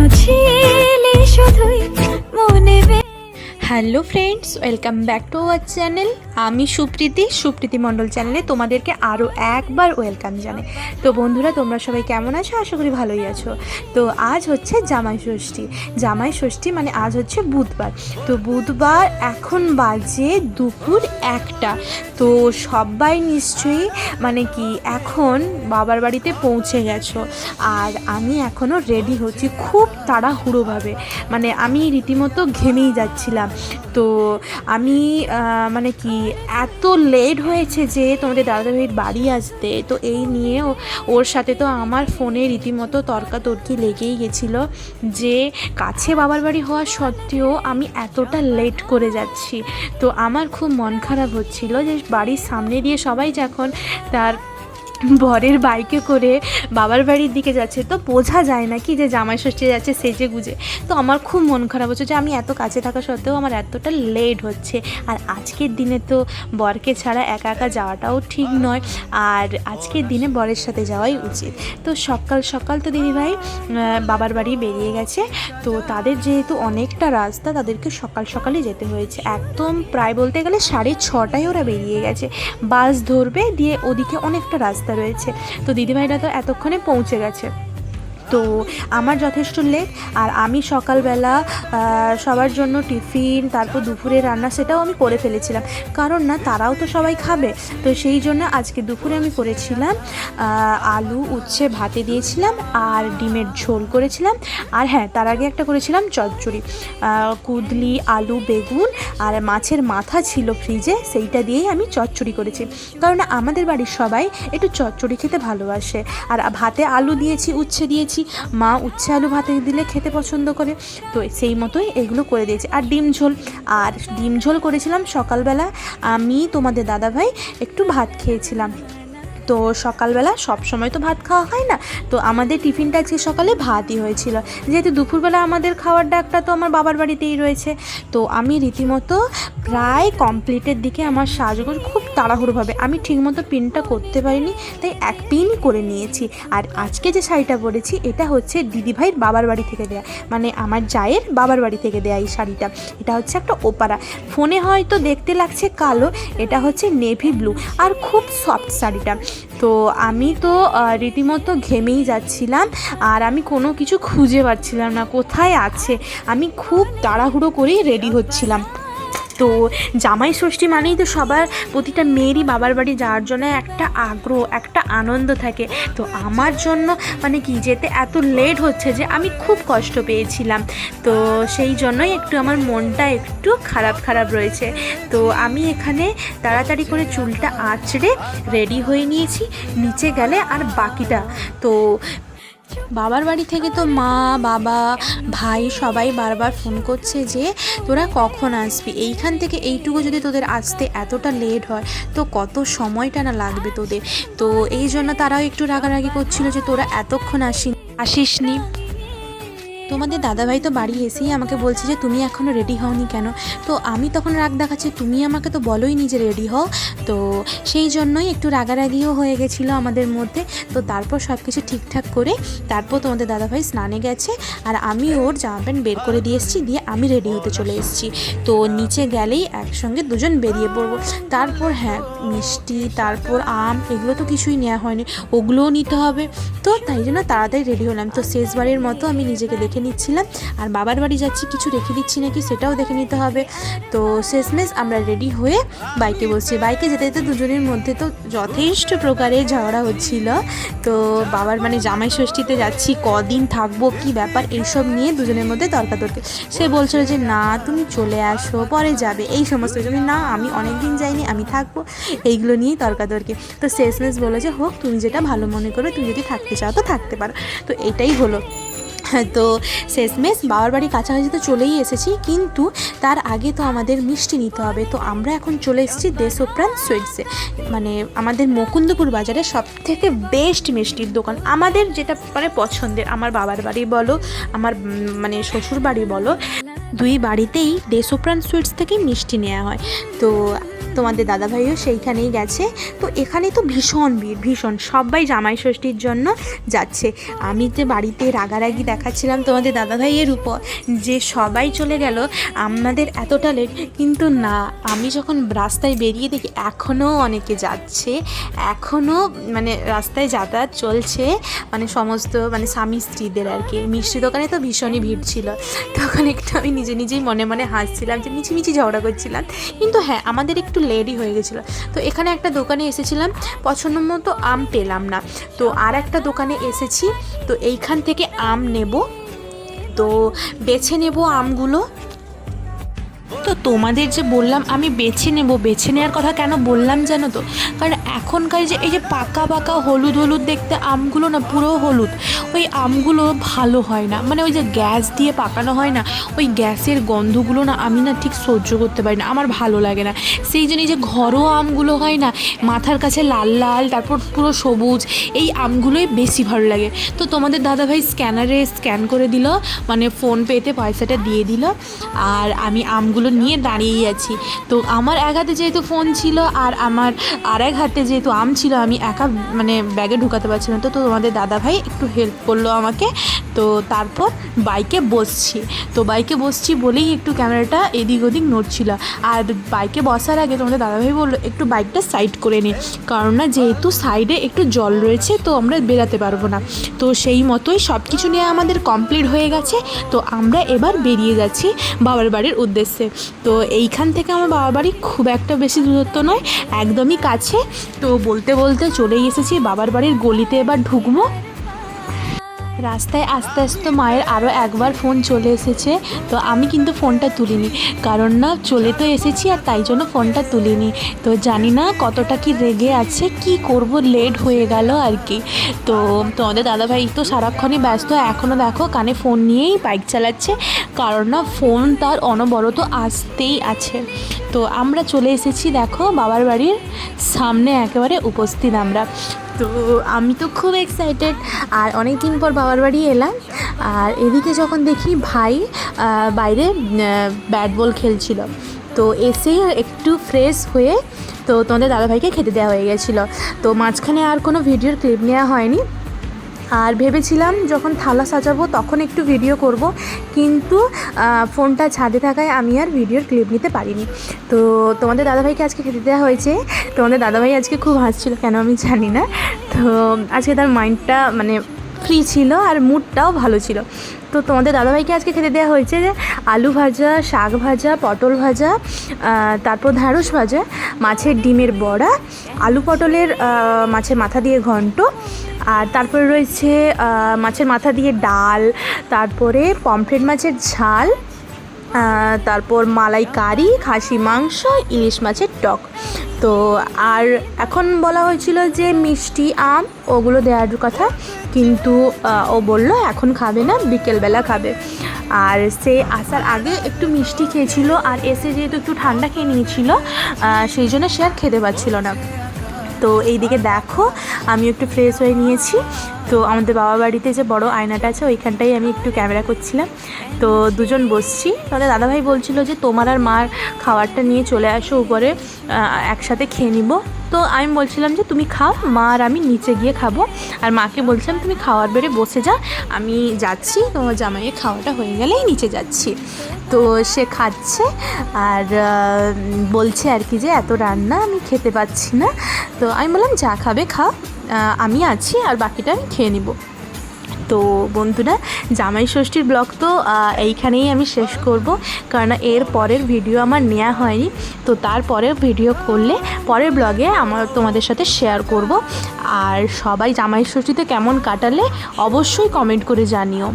有情。hello friends, welcome back to our channel. আমি সুপ্রীতি সুপ্রীতি মণ্ডল চ্যানেলে তোমাদেরকে আরও একবার ওয়েলকাম জানাই। তো বন্ধুরা, তোমরা সবাই কেমন আছো? আশা করি ভালোই আছো। তো আজ হচ্ছে জামাই ষষ্ঠী। জামাই ষষ্ঠী মানে আজ হচ্ছে বুধবার। তো বুধবার এখন বাজে দুপুর একটা। তো সবাই নিশ্চয়ই মানে কি এখন বাবার বাড়িতে পৌঁছে গেছো। আর আমি এখনও রেডি হচ্ছি খুব তাড়াহুড়োভাবে। মানে আমি রীতিমতো ঘেমেই যাচ্ছিলাম। তো আমি মানে কি, এত লেট হয়েছে যে তোমাদের দাদাভাইয়ের বাড়ি আসতে, তো এই নিয়ে ওর সাথে তো আমার ফোনে রীতিমতো তর্কাতর্কি লেগেই গেছিল যে কাছে বাবার বাড়ি হওয়া সত্ত্বেও আমি এতটা লেট করে যাচ্ছি। তো আমার খুব মন খারাপ হচ্ছিল যে বাড়ির সামনে দিয়ে সবাই যখন তার বরের বাইকে করে বাবার বাড়ির দিকে যাচ্ছে, তো বোঝা যায় না কি যে জামাই ষষ্ঠী যাচ্ছে সেজে গুজে। তো আমার খুব মন খারাপ হচ্ছে যে আমি এত কাছে থাকা সত্ত্বেও আমার এতটা লেট হচ্ছে। আর আজকের দিনে তো বরকে ছাড়া একা একা যাওয়াটাও ঠিক নয়, আর আজকের দিনে বরের সাথে যাওয়াই উচিত। তো সকাল সকাল তো দিদিভাই বাবার বাড়ি বেরিয়ে গেছে, তো তাদের যেহেতু অনেকটা রাস্তা, তাদেরকে সকাল সকালে যেতে হয়েছে। একদম প্রায় বলতে গেলে সাড়ে ছটায় ওরা বেরিয়ে গেছে। বাস ধরবে, দিয়ে ওদিকে অনেকটা রাস্তা রয়েছে। তো দিদিভাইরা তো এতক্ষণে পৌঁছে গেছে। তো আমার যথেষ্ট লেট আর আমি সকালবেলা সবার জন্য টিফিন, তারপর দুপুরে রান্না সেটাও আমি করে ফেলেছিলাম। কারণ না, তারাও তো সবাই খাবে। তো সেই জন্য আজকে দুপুরে আমি করেছিলাম আলু, উচ্ছে, ভাতে দিয়েছিলাম আর ডিমের ঝোল করেছিলাম। আর হ্যাঁ তার আগে একটা করেছিলাম চচ্চড়ি। কুদলি, আলু, বেগুন আর মাছের মাথা ছিল ফ্রিজে সেইটা দিয়েই আমি চচ্চড়ি করেছি। কারণ আমাদের বাড়ির সবাই একটু চচ্চড়ি খেতে ভালোবাসে। আর ভাতে আলু দিয়েছি, উচ্ছে দিয়েছি মা উচ্ছে আলু ভাতে দিলে খেতে পছন্দ করে। তো সেই মতোই এগুলো করে দিয়েছি। আর ডিম ঝোল। আর ডিম ঝোল করেছিলাম সকালবেলা। আমি তোমাদের দাদাভাই একটু ভাত খেয়েছিলাম। তো সকালবেলা সব সময় তো ভাত খাওয়া হয় না। তো আমাদের টিফিনটা আজকে সকালে ভাতই হয়েছিল। যেহেতু দুপুরবেলা আমাদের খাওয়ার ডাকটা তো আমার বাবার বাড়িতেই রয়েছে। তো আমি রীতিমতো প্রায় কমপ্লিটের দিকে আমার সাজগোজ খুব তাড়াহুড়োভাবে আমি ঠিকমতো পিনটা করতে পারিনি, তাই এক পিনই করে নিয়েছি। আর আজকে যে শাড়িটা পরেছি, এটা হচ্ছে দিদিভাইয়ের বাবার বাড়ি থেকে দেয়া। মানে আমার জায়ের বাবার বাড়ি থেকে দেয়া এই শাড়িটা। এটা হচ্ছে একটা ওপারা। ফোনে হয়তো দেখতে লাগছে কালো, এটা হচ্ছে নেভি ব্লু। আর খুব সফট শাড়িটা। তো আমি তো রীতিমতো ঘেমেই যাচ্ছিলাম, আর আমি কোনো কিছু খুঁজে পাচ্ছিলাম না, কোথায় আছে? আমি খুব তাড়াহুড়ো করেই রেডি হচ্ছিলাম। তো জামাই ষষ্ঠী মানেই তো সবার প্রতিটা মেয়েরই বাবার বাড়ি যাওয়ার জন্য একটা আগ্রহ, একটা আনন্দ থাকে। তো আমার জন্য মানে কি, যেতে এত লেট হচ্ছে যে আমি খুব কষ্ট পেয়েছিলাম। তো সেই জন্যই একটু আমার মনটা একটু খারাপ খারাপ রয়েছে। তো আমি এখানে তাড়াতাড়ি করে চুলটা আঁচড়ে রেডি হয়ে নিয়েছি। নিচে গেলে আর বাকিটা। তো বাবার বাড়ি থেকে তো মা, বাবা, ভাই সবাই বারবার ফোন করছে যে তোরা কখন আসবি? এইখান থেকে এইটুকু যদি তোদের আসতে এতটা লেট হয়, তো কত সময়টা না লাগবে তোদের? তো এই জন্য তারাও একটু রাগারাগি করছিল যে তোরা এতক্ষণ আসি আসিসনি। তোমাদের দাদাভাই তো বাড়ি এসেই আমাকে বলছে যে তুমি এখনও রেডি হওনি কেন? তো আমি তখন রাগ দেখাচ্ছি, তুমি আমাকে তো বলোই নি যে রেডি হও। তো সেই জন্যই একটু রাগারাগিও হয়ে গেছিল আমাদের মধ্যে। তো তারপর সব কিছু ঠিকঠাক করে তারপর তোমাদের দাদাভাই স্নানে গেছে আর আমি ওর জামা প্যান্ট বের করে দিয়ে এসেছি, দিয়ে আমি রেডি হতে চলে এসেছি। তো নিচে গেলেই একসঙ্গে দুজন বেরিয়ে পড়ব। তারপর হ্যাঁ মিষ্টি, তারপর আম, এগুলো তো কিছুই নেওয়া হয়নি, ওগুলোও নিতে হবে। তো তাই জন্য তাড়াতাড়ি রেডি হলাম। তো শেষবারের মতো আমি নিজেকে দেখে নিচ্ছিলাম। আর বাবার বাড়ি যাচ্ছি, কিছু রেখে দিচ্ছি নাকি সেটাও দেখে নিতে হবে। তো শেষমেশ আমরা রেডি হয়ে বাইকে বসছি। বাইকে যেতে যেতে দুজনের মধ্যে তো যথেষ্ট প্রকারের ঝগড়া হচ্ছিল। তো বাবার মানে জামাই ষষ্ঠীতে যাচ্ছি, কদিন থাকব, কি ব্যাপার, এইসব নিয়ে দুজনের মধ্যে তর্কাতর্কি। সে বলছিল যে, না, তুমি চলে আসো, পরে যাবে। এই সমস্ত। আমি না, আমি অনেক দিন যাইনি, আমি থাকব। এইগুলো নিয়েই তর্কাতর্কি। তো শেষমেশ বলে যে, হোক, তুমি যেটা ভালো মনে করো তুমি যদি থাকতে চাও তো থাকতে পারো। তো এটাই হলো। তো শেষমেশ বাবার বাড়ি কাছাকাছি তো চলেই এসেছি, কিন্তু তার আগে তো আমাদের মিষ্টি নিতে হবে। তো আমরা এখন চলে এসেছি দেশপ্রাণ সুইটসে। মানে আমাদের মুকুন্দপুর বাজারে সব থেকে বেস্ট মিষ্টির দোকান। আমাদের যেটা মানে পছন্দের, আমার বাবার বাড়ি বলো, আমার মানে শ্বশুর বাড়ি বলো দুই বাড়িতেই দেশপ্রাণ সুইটস থেকে মিষ্টি নেওয়া হয়। তো তোমাদের দাদাভাইও সেইখানেই গেছে। তো এখানে তো ভীষণ ভিড়, ভীষণ। সবাই জামাই ষষ্ঠীর জন্য যাচ্ছে। আমি যে বাড়িতে রাগারাগি দেখাচ্ছিলাম তোমাদের দাদাভাইয়ের উপর, যে সবাই চলে গেল, আমাদের এতটা লেট কিন্তু না, আমি যখন রাস্তায় বেরিয়ে দেখি এখনও অনেকে যাচ্ছে। এখনও মানে রাস্তায় যাতায়াত চলছে। মানে সমস্ত মানে স্বামী স্ত্রীদের আর কি। মিষ্টি দোকানে তো ভীষণই ভিড় ছিল। তখন একটু আমি নিজে নিজেই মনে মনে হাসছিলাম যে মিছিমিছি ঝগড়া করছিলাম। কিন্তু হ্যাঁ আমাদের একটু লেডি হয়ে গেছিল। তো এখানে একটা দোকানে এসেছিলাম, পছন্দ মতো আম পেলাম না। তো আর একটা দোকানে এসেছি, তো এইখান থেকে আম নেব। তো বেছে নেব আমগুলো। তো তোমাদের যে বললাম, আমি বেছে নেব, বেছে নেওয়ার কথা কেন বললাম জানো তো? কারণ এখনকার যে, এই যে পাকা পাকা হলুদ হলুদ দেখতে আমগুলো না, পুরো হলুদ। ওই আমগুলো ভালো হয় না। মানে ওই যে গ্যাস দিয়ে পাকানো হয় না, ওই গ্যাসের গন্ধগুলো না আমি না ঠিক সহ্য করতে পারি না। আমার ভালো লাগে না। সেই জন্য যে ঘরোয়া আমগুলো হয় না, মাথার কাছে লাল লাল, তারপর পুরো সবুজ, এই আমগুলোই বেশি ভালো লাগে। তো তোমাদের দাদাভাই স্ক্যানারে স্ক্যান করে দিল মানে ফোন পেতে পয়সাটা দিয়ে দিল, আর আমি আমগুলো নিয়ে দাঁড়িয়েই আছি। তো আমার এক হাতে যেহেতু ফোন ছিল আর আমার আর এক হাতে যেহেতু আম ছিল, আমি একা মানে ব্যাগে ঢুকাতে পারছিলাম তো তো তোমাদের দাদাভাই একটু হেল্প করল আমাকে। তো তারপর বাইকে বসছি। তো বাইকে বসছি বলেই একটু ক্যামেরাটা এদিক ওদিক নড়ছিল। আর বাইকে বসার আগে তোমাদের দাদাভাই বলল, একটু বাইকটা সাইড করে নিই কারণ না, যেহেতু সাইডে একটু জল রয়েছে, তো আমরা বেরাতে পারব না। তো সেই মতোই সব কিছু নিয়ে আমাদের কমপ্লিট হয়ে গেছে। তো আমরা এবার বেরিয়ে যাচ্ছি বাবার বাড়ির উদ্দেশ্যে। তো এইখান থেকে আমার বাবার বাড়ি খুব একটা বেশি দূরত্ব নয়, একদমই কাছে। তো বলতে বলতে চলেই এসেছি বাবার বাড়ির গলিতে এবার ঢুকবো। রাস্তায় আস্তে আস্তে মায়ের আরও একবার ফোন চলে এসেছে, তো আমি কিন্তু ফোনটা তুলিনি। কারণ না, চলে তো এসেছি আর তাই জন্য ফোনটা তুলিনি। তো জানি না কতটা কি রেগে আছে, কি করব, লেট হয়ে গেল আর কি। তো তোমাদের দাদাভাই তো সারাক্ষণই ব্যস্ত এখনও দেখো কানে ফোন নিয়েই বাইক চালাচ্ছে। কারণ না, ফোন তার অনবরত আসতেই আছে। তো আমরা চলে এসেছি, দেখো বাবার বাড়ির সামনে একেবারে উপস্থিত আমরা। তো আমি তো খুব এক্সাইটেড আর অনেক দিন পর বাবার বাড়ি এলাম। আর এদিকে যখন দেখি ভাই বাইরে ব্যাট বল খেলছিল। তো এসে একটু ফ্রেশ হয়ে তো তোমাদের দাদাভাইকে খেতে দেওয়া হয়ে গেছিল। তো মাঝখানে আর কোনো ভিডিওর ক্লিপ নেওয়া হয়নি। আর ভেবেছিলাম যখন থালা সাজাবো তখন একটু ভিডিও করব, কিন্তু ফোনটা ছাদে থাকায় আমি আর ভিডিওর ক্লিপ নিতে পারিনি। তো তোমাদের দাদাভাইকে আজকে খেতে দেওয়া হয়েছে। তোমাদের দাদাভাই আজকে খুব হাসছিল, কেন আমি জানি না। তো আজকে তার মাইন্ডটা মানে ফ্রি ছিল আর মুডটাও ভালো ছিল। তো তোমাদের দাদাভাইকে আজকে খেতে দেওয়া হয়েছে যে আলু ভাজা, শাক ভাজা, পটল ভাজা তারপর ঢ্যাঁড়স ভাজা, মাছের ডিমের বড়া, আলু পটলের মাছের মাথা দিয়ে ঘন্ট আর তারপরে রয়েছে মাছের মাথা দিয়ে ডাল, তারপরে পমফ্রেট মাছের ঝাল তারপর মালাই কারি খাসি মাংস, ইলিশ মাছের টক। তো আর এখন বলা হয়েছিল যে মিষ্টি আম, ওগুলো দেওয়ার কথা, কিন্তু ও বলল এখন খাবে না, বিকেলবেলা খাবে। আর সে আসার আগে একটু মিষ্টি খেয়েছিল, আর এসে যেহেতু একটু ঠান্ডা খেয়ে নিয়েছিল সেই জন্য সে আর খেতে পারছিল না। তো এইদিকে দেখো আমি একটু ফ্রেশ হয়ে নিয়েছি। তো আমাদের বাবা বাড়িতে যে বড় আয়নাটা আছে, ওইখানটাই আমি একটু ক্যামেরা করছিলাম। তো দুজন বসছি। তাহলে দাদাভাই বলছিল যে, তোমার আর মার খাবারটা নিয়ে চলে আসো উপরে একসাথে খেয়ে নিব। তো আমি বলছিলাম যে, তুমি খাও, মা আর আমি নিচে গিয়ে খাব। আর মাকে বলছিলাম, তুমি খাওয়ার বেড়ে বসে যা, আমি যাচ্ছি, তোমার জামাইয়ের খাওয়াটা হয়ে গেলেই নিচে যাচ্ছি। তো সে খাচ্ছে আর বলছে আর কি যে, এত রান্না আমি খেতে পাচ্ছি না। তো আমি বললাম, যা খাবে খাও আমি আছি আর বাকিটা আমি খেয়ে নিব। তো বন্ধুরা, জামাই ষষ্ঠীর ব্লগ তো এইখানেই আমি শেষ করব। কারণ এর পরের ভিডিও আমার নেওয়া হয়নি। তো তারপরের ভিডিও করলে পরের ব্লগে আমার তোমাদের সাথে শেয়ার করব। আর সবাই জামাই ষষ্ঠীতে কেমন কাটালে অবশ্যই কমেন্ট করে জানিও।